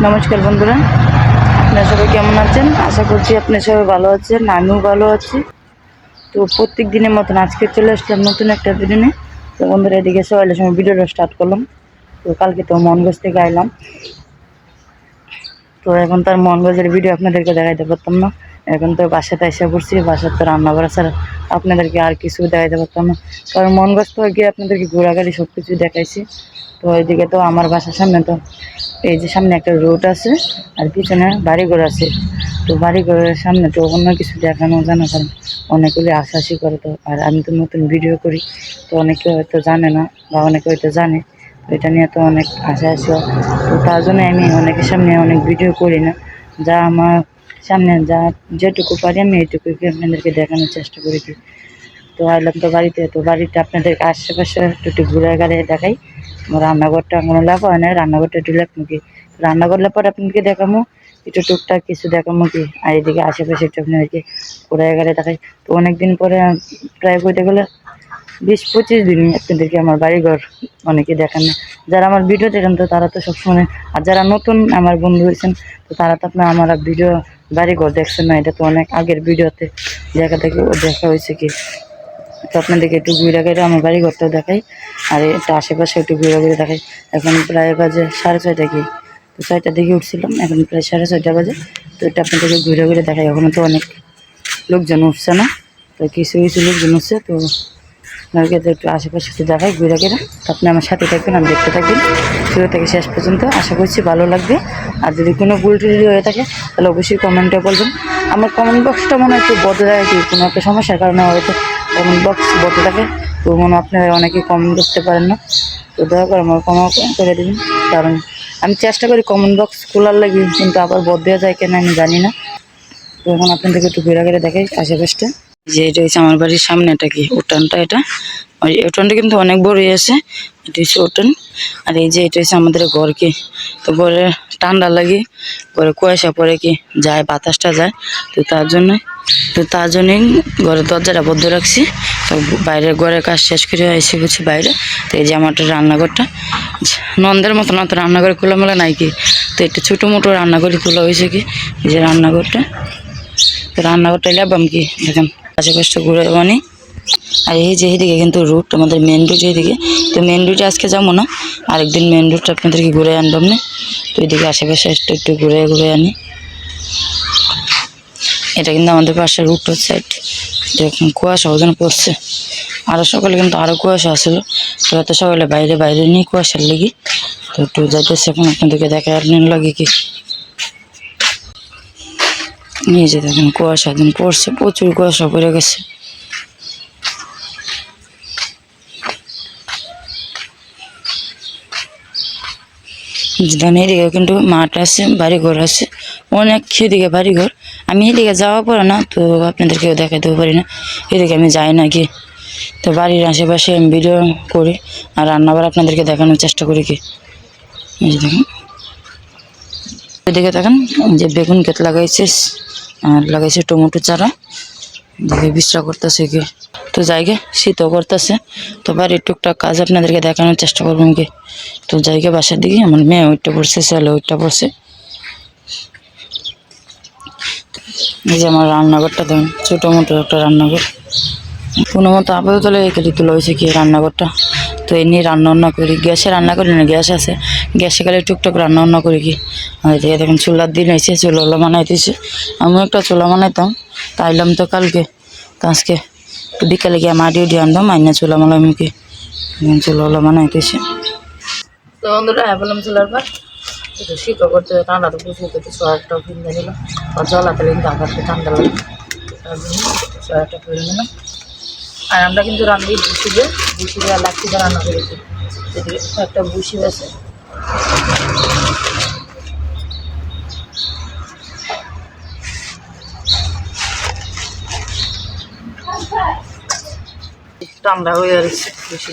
নমস্কার বন্ধুরা, আপনারা সবাই কেমন আছেন? আশা করছি আপনারা সবাই ভালো আছেন, আমিও ভালো আছি। তো প্রত্যেক দিনের মতন আজকে চলে আসলাম নতুন একটা দিনে তো বন্ধুরা, এদিকে সকালের সময় ভিডিওটা স্টার্ট করলাম। তো কালকে তো মনগঞ্জ থেকে আইলাম। তো এখন তার মনগজের ভিডিও আপনাদেরকে দেখাইতে পারতাম না। এখন তো বাসাতে এসে পড়ছি, বাসার তো রান্না করা ছাড়া আপনাদেরকে আর কিছু দেখাইতে পারতাম না। কারণ মনগঞ্জ তো গিয়ে আপনাদেরকে ঘোরাঘুরি সব কিছু দেখাইছি। তো ওইদিকে তো আমার বাসার সামনে তো এই যে সামনে একটা রোড আছে, আর পিছনে বাড়িঘর আছে। তো বাড়িঘরের সামনে তো অন্য কিছু দেখানো জানা, কারণ অনেকগুলি আশাশি করে তো, আর আমি তো নতুন ভিডিও করি, তো অনেকে হয়তো জানে না, বা অনেকে হয়তো জানে এটা নিয়ে তো অনেক আশা আছে তো তার জন্য আমি অনেকের সামনে অনেক ভিডিও করি না, যা আমার সামনে যা যেটুকু পারি আমি এইটুকু আপনাদেরকে দেখানোর চেষ্টা করি কি? তো আইলাম তো বাড়িতে তো বাড়িতে আপনাদেরকে আশেপাশে একটু ঘুরে ঘাড়ে দেখাই। রান্নাঘরটা কোনো লাভ হয় না, রান্নাঘরটা একটু লেখমু কি? রান্না করলে পরে আপনাকে দেখামো, একটু টুকটাক কিছু দেখামো কি? আর এদিকে আশেপাশে একটু আপনাদেরকে ঘুরে গেলে দেখাই। তো অনেক দিন পরে প্রায় বইতে গেলে বিশ পঁচিশ দিন আপনাদেরকে আমার বাড়িঘর অনেকে দেখান না। যারা আমার ভিডিও দেখেন তো তারা তো সবসময় আর যারা নতুন আমার বন্ধু হয়েছেন, তো তারা তো আপনার আমার ভিডিও বাড়িঘর দেখছেন না। এটা তো অনেক আগের ভিডিওতে দেখা থেকে দেখা হয়েছে কি। তো আপনাদেরকে একটু ঘুরে ঘুরে আমার বাড়ি ঘরটাও দেখাই। আর এটা আশেপাশে একটু ঘুরে ঘুরে দেখাই। এখন প্রায় বাজে সাড়ে ছয়টা কি। তো ছয়টার দিকে উঠছিলাম, এখন প্রায় সাড়ে ছয়টা বাজে। তো এটা আপনাদেরকে ঘুরে ঘুরে দেখাই। এখনও তো অনেক লোকজন উঠছে না। তো কিছু কিছু লোকজন উঠছে, তো আপনাকে একটু আশেপাশে একটু দেখাই, ঘুরে তো আপনি আমার সাথে থাকবেন, আমি দেখতে থাকবেন। শুরু থেকে শেষ পর্যন্ত আশা করছি ভালো লাগবে। আর যদি কোনো ভুল টুল হয়ে থাকে, তাহলে অবশ্যই কমেন্টে বলবেন। আমার কমেন্ট বক্সটা মনে হয় একটু বদলে যায়, কি কোনো একটা সমস্যার কারণে হয়তো কমেন্ট বক্স বদলে থাকে। তো মনে আপনারা অনেকে কমেন্ট করতে পারেন না। তো দয়া করে আমার ক্ষমা করে দেবেন। কারণ আমি চেষ্টা করি কমেন্ট বক্স খোলার লাগে, কিন্তু আবার বদলে যায় কেন আমি জানি না। তো এখন আপনাদেরকে একটু ঘুরে ঘুরে দেখাই আশেপাশটা। যে এটা হচ্ছে আমার বাড়ির সামনে, এটা কি উঠানটা এটা? ওই উঠানটা কিন্তু অনেক বড়ই আছে, এটা হচ্ছে উঠান। আর এই যে এটা হচ্ছে আমাদের ঘর কি, তো ঘরে ঠান্ডা লাগে, ঘরে কুয়াশা পরে কি, যায়, বাতাসটা যায়, তো তার জন্য, তো তার জন্যই ঘরের দরজাটা বদ্ধ রাখছি। তো বাইরের ঘরের কাজ শেষ করে এসে গেছি বাইরে, তো এই যে আমার রান্নাঘরটা, নন্দের মতো না তো রান্নাঘর খোলামেলা নাই কি, তো একটা ছোটো মোটো রান্নাঘরই খোলা হয়েছে কি, এই যে রান্নাঘরটা, তো রান্নাঘরটা লাগাম কি, দেখেন। আশেপাশটা ঘুরে মানে আর এই যে এইদিকে কিন্তু রুট আমাদের মেন রুট এইদিকে। তো মেন রুটে আজকে যাব না, আরেকদিন মেন রুটটা আপনাদেরকে ঘুরে আনবাম না। তো এইদিকে আশেপাশে একটু একটু ঘুরে ঘুরে আনি। এটা কিন্তু আমাদের পাশের রুটের সাইড দেখুন, কুয়াশা ওজন পড়ছে। আরও সকালে কিন্তু আরও কুয়াশা আসলো তো এত সকালে বাইরে বাইরে নিয়ে কুয়াশার লেগে। তো একটু যাইতেছে এখন, আপনাদেরকে দেখা আর লাগে কি। নিয়ে যে দেখেন কুয়াশা দিন পড়ছে, প্রচুর কুয়াশা পড়ে গেছে। যেখানে এদিকে, কিন্তু মাঠ আছে, বাড়িঘর আছে, অনেক সেদিকে বাড়িঘর। আমি এদিকে যাওয়া পড়ে না, তো আপনাদেরকেও দেখাতেও পারি না, এদিকে আমি যাই না কি তো বাড়ির আশেপাশে আমি ভিডিও করি, আর রান্নাবার আপনাদেরকে দেখানোর চেষ্টা করি কি? দেখুন। এদিকে দেখেন যে বেগুন ক্ষেত লাগাইছে, আর লাগাইছে টমেটো চারা। দেখে বিশ্রা করতেছে কি। তো জায়গা শীতও করতেছে। তো বাড়ির টুকটাক কাজ আপনাদেরকে দেখানোর চেষ্টা করবেন কি তো জায়গা বাসার দিকে আমার মেয়ে ওইটা পড়ছে, ছেলে ওইটা পড়ছে। এই যে আমার রান্নাঘরটা দেখুন, ছোটো মোটো একটা রান্নাঘর। কোনো মতো আপাতত কেটে তোলা হয়েছে কি রান্নাঘরটা? তো এমনি রান্না বান্না করি। গ্যাসে রান্না করি না, গ্যাস আছে। গ্যাসে খালি টুকটাক রান্না বান্না করি কি। এদিকে দেখেন, চুলার দিন হয়েছে, চুলা বানাইতেছে। আমিও একটা চুলা বানাইতাম, তাইলাম তো কালকে আজকে বিকালে গিয়ে মাটি উঠে আনবাম আইনা চুলা মালাম কি। চুলা বানাইতেছে। তো বন্ধুরা বললাম চুলার পর একটু শীতও করতে ঠান্ডা তো প্রচুর করতে সোয়ারটাও কিনতে নিলাম আর জলাতে কিন্তু আঘাতে ঠান্ডা লাগে সোয়ারটা কিনে নিলাম আর আমরা কিন্তু রান্নাই ভুসি দিয়ে বুসি দিয়ে লাচ্ছি দিয়ে রান্না করেছি। এদিকে একটা বুসি আছে আমরা হয়ে গেছে বুসি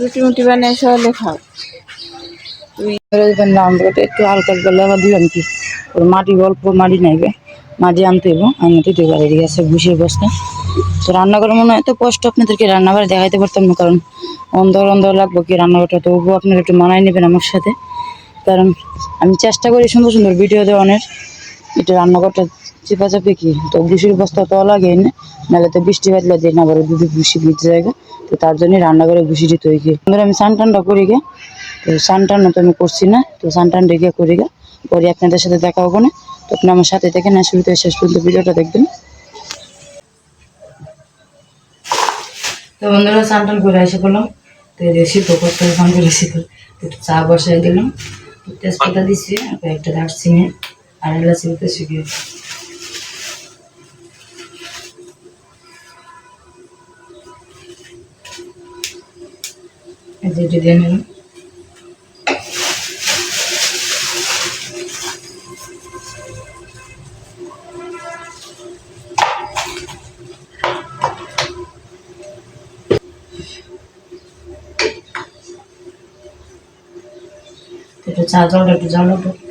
রুটি মুটি সহলে খাও আমরা একটু হালকা কি ওর মাটি অল্প, মাটি নাই গে মাটি আনতে হইব আমি দিতে পারি ঠিক আছে ঘুষিয়ে বসতে। তো রান্না করার মনে এত কষ্ট আপনাদেরকে রান্নাঘরে দেখাইতে পারতাম না, কারণ অন্ধর অন্ধর লাগবো কি রান্নাঘরটা তবুও আপনারা একটু মানায় নেবেন আমার সাথে। কারণ আমি চেষ্টা করি সুন্দর সুন্দর ভিডিও দেওয়ানোর। এটা রান্নাঘরটা চিপা চাপি কি? তো ভুসির বস্তা তো লাগে না। নাহলে তো বৃষ্টি বাদলে দিই না আবার দুধ ভুসি ভিজে জায়গা তো তার জন্যই রান্নাঘরে ভুসি দিতে হয়ে গিয়ে আমি সান টানটা করি গে। তো সান টান তো আমি করছি না, তো সান টান রেগে করি গে। পরে আপনাদের সাথে দেখা হব না। তো আপনি আমার সাথে দেখেন, না শুরু থেকে শেষ পর্যন্ত ভিডিওটা দেখবেন। তো বন্ধুরা সান টান করে এসে বললাম তো শীত করতে ফোন করে শীত তো একটু চা বসাই দিলাম। তেজপাতা আর একটা দারচিনি, আর এলাচি দিতে এই যে দিয়ে নিলাম একটু চা জলটা একটু জাল একটু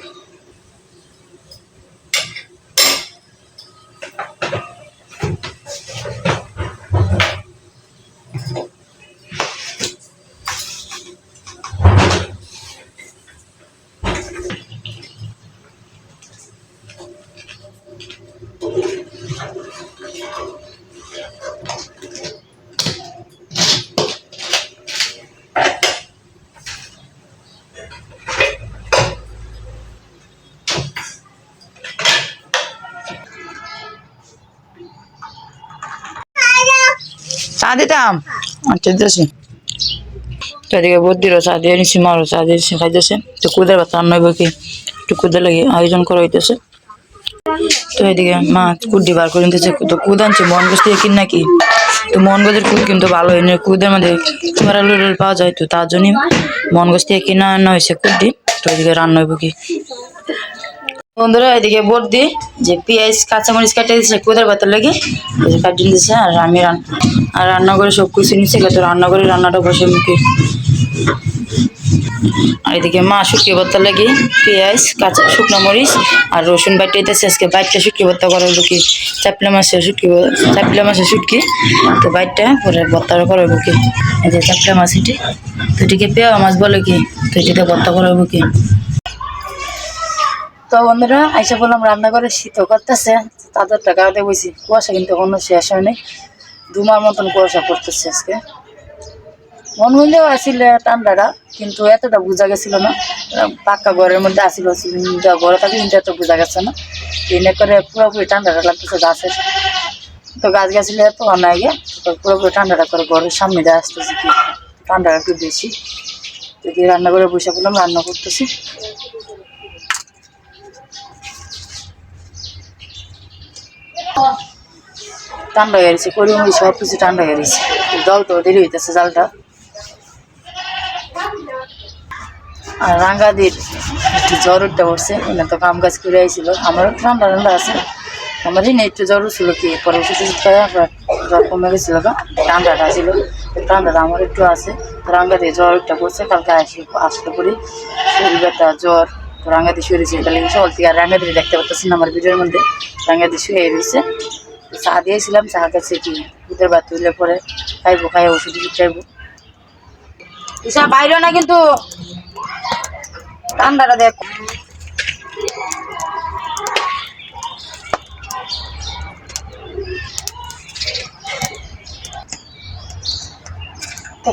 চা দিতাম। আচ্ছা দিতেছি। তো এদিকে বুদ্ধিরও চা দিয়ে নিছি মারও চা দিয়েছি খাইতেছে। তো কুদের ভাত রান্না হইব কি? একটু কুদে লাগে, আয়োজন করা হইতেছে। তো এদিকে মা কুডি বার করে নিতেছে। তো কুদ আনছে মন গোস থেকে কিন নাকি? তো মন গোজের কুদ কিন্তু ভালো হয় না, কুদের মধ্যে পাওয়া যায়, তো তার জন্যই মন গোস থেকে কিনা আনা হয়েছে কুডি তো এদিকে রান্না হইব কি? বন্ধুরা, এদিকে বোট দি। যে পেঁয়াজ, কাঁচামরিচ কাটে দিচ্ছে কুদের ভাতের লাগে। কাটিয়ে দিচ্ছে আর আমি আর রান্না করে সব কিছু নিচ্ছে তো রান্না করে রান্নাটা বসে মুখে। আর এদিকে মা শুকিয়ে ভর্তা লাগে পেঁয়াজ, কাঁচা শুকনো মরিচ আর রসুন বাটিতেছে আজকে বাইটটা শুটকি ভর্তা করা হলো কি? চাপলা মাছের শুটকি চাপলা মাছের শুটকি। তো বাইটটা পরে ভর্তা করা হইব কি? এই যে চাপলা মাছ এটি। তো এটিকে পেঁয়া মাছ বলে কি? তো এটিতে ভর্তা করা হইব কি? তো বন্ধুরা, আইসা বললাম রান্না করে শীত করতেছে তাদের টাকাতে বসি কুয়াশা কিন্তু এখনও শেষ হয়নি দুমার মতন কুয়াশা পড়তেছে আজকে। মন হইলেও আসিল ঠান্ডাটা, কিন্তু এতটা বোঝা গেছিল না। পাক্কা ঘরের মধ্যে আসিল ঘরে থাকে কিন্তু এত বোঝা গেছে না। এনে করে পুরোপুরি ঠান্ডাটা লাগতেছে গাছের। তো গাছ গাছলে এত অনায় গে তো পুরোপুরি ঠান্ডাটা করে ঘরের সামনে দিয়ে আসতেছে কি? ঠান্ডাটা একটু বেশি। দিয়ে রান্না করে বসে পড়লাম রান্না করতেছি। ঠান্ডা হয়ে গেছে করিমুড়ি সব কিছু হয়ে গেছে। জল তো দেরি হইতেছে জালটা। আর রাঙ্গাদির একটু জ্বর উঠতে পড়ছে, এনে তো কাম কাজ করে আইছিল। আমারও ঠান্ডা ঠান্ডা আছে। আমারই নেই একটু জ্বর ছিল কি, পরে ওষুধ জ্বর কমে গেছিল ঠান্ডাটা ছিল ঠান্ডাটা আমার একটু আছে। রাঙ্গা দিয়ে জ্বর উঠতে পড়ছে, কালকে আসি, আসতে পড়ি। শরীর জ্বর তো রাঙ্গাদি শুয়ে রয়েছে তাহলে সকাল থেকে আর রাঙ্গাদি দেখতে পাচ্ছেন আমার ভিডিওর মধ্যে। রাঙ্গাদি শুয়ে রয়েছে। তো চা দিয়েছিলাম, চা কাছে কি। দুধের ভাত তুলে পরে খাইবো খাই ওষুধ খাইবো ঈশা বাইরে না কিন্তু? ঠান্ডাটা দেখ।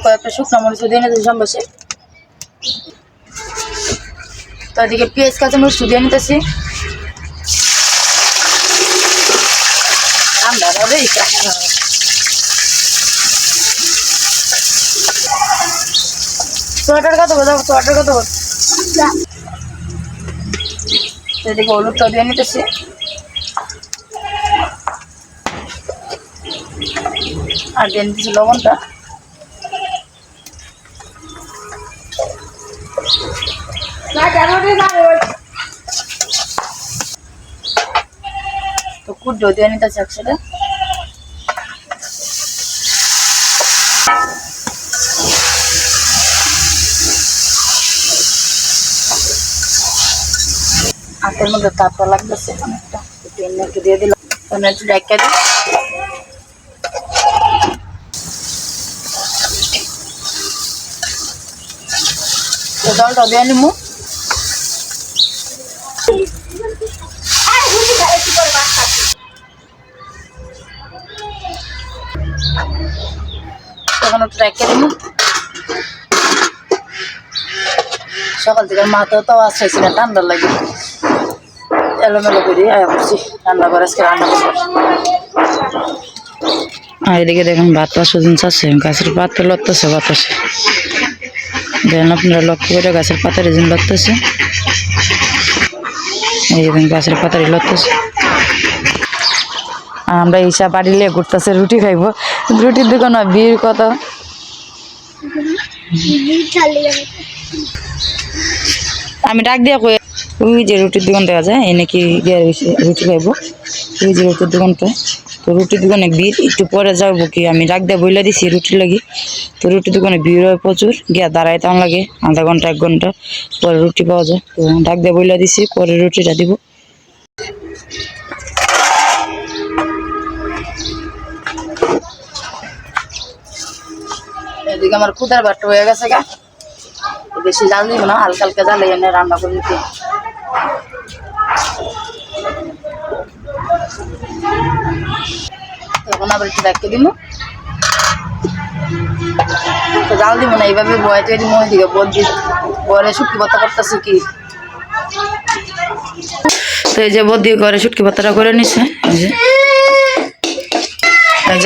কয়েকটা শুকনো মরিচ দিয়ে নিতে সম্বাসে। তো এদিকে পেঁয়াজ মরিচ দিয়ে নিতেছি। সোয়েটার কত এদিকে দিয়ে নিতেছি। আর দিয়ে নিতেছি লবণটা। দিয়ে নিতেছি একসাথে হাতের মধ্যে তাপটা লাগতেছে অনেকটা। একটু দিয়ে দিলাম। তাহলে একটু ডাক্কা দিই। জলটা দিয়ে নিমু। তখন একটু ডাক্কা দিমু সকাল থেকে মাথাও তো আসছে না ঠান্ডা লাগে। এলোমেলো করি আয়া করছি রান্না করে আজকে রান্না করব। আর এদিকে দেখুন ভাতটা সুদিন চাচ্ছে, গাছের পাতা লড়তেছে বাতাসে। দেখেন আপনারা লক্ষ্য করে গাছের পাতার এজন লড়তেছে। এই দেখুন, গাছের পাতারি লড়তেছে। আমরা ইসা বাড়িলে ঘুরতেছে, রুটি খাইবো। রুটির দোকান বিয়ের কত আমি ডাক দিয়া কই, ওই যে রুটির দোকান দেখা যায় এনে কি রুটি খাইবো। ওই যে রুটির দোকানটা, তো রুটির দোকানে ভিড় একটু পরে যাব কি, আমি ডাক দিয়া বইলা দিছি রুটি লাগি। তো রুটির দোকানে ভিড় হয় প্রচুর, গিয়া দাঁড়াইতাম লাগে, আধা ঘণ্টা, এক ঘণ্টা, পরে রুটি পাওয়া যায়। তো ডাক দিয়া বইলা দিছি, পরে রুটিটা দিব। এদিকে আমার কুদার বাট্টা হয়ে গেছে গা। বেশি জাল দিব না, হালকা হালকা জালে এনে রান্না করে নিতে। তখন আবার এইভাবে পাতা কি? তো এই যে করে করে এই যে। এই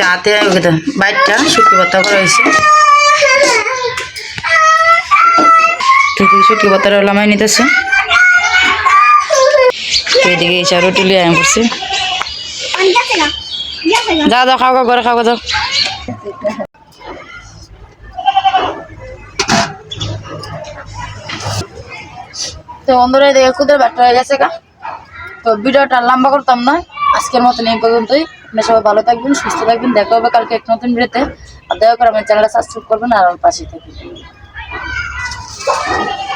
বাইরটা শুটকি পাতা করে থেকে শুটকি পাতাটা লামাই নিতেছে। এদিকে চারো টুলি আয় করছে। যাও যাও, খাও ঘরে খাও, যাও। তো বন্ধুরা এদিকে কুদের ব্যাটটা হয়ে গেছে গা। তো ভিডিওটা লম্বা করতাম না। আজকের মতন এই পর্যন্তই। আপনারা সবাই ভালো থাকবেন, সুস্থ থাকবেন। দেখা হবে কালকে এক নতুন ভিডিওতে। আর দয়া করে আমার চ্যানেলটা সাবস্ক্রাইব করবেন আর আমার পাশে থাকবেন। Oh,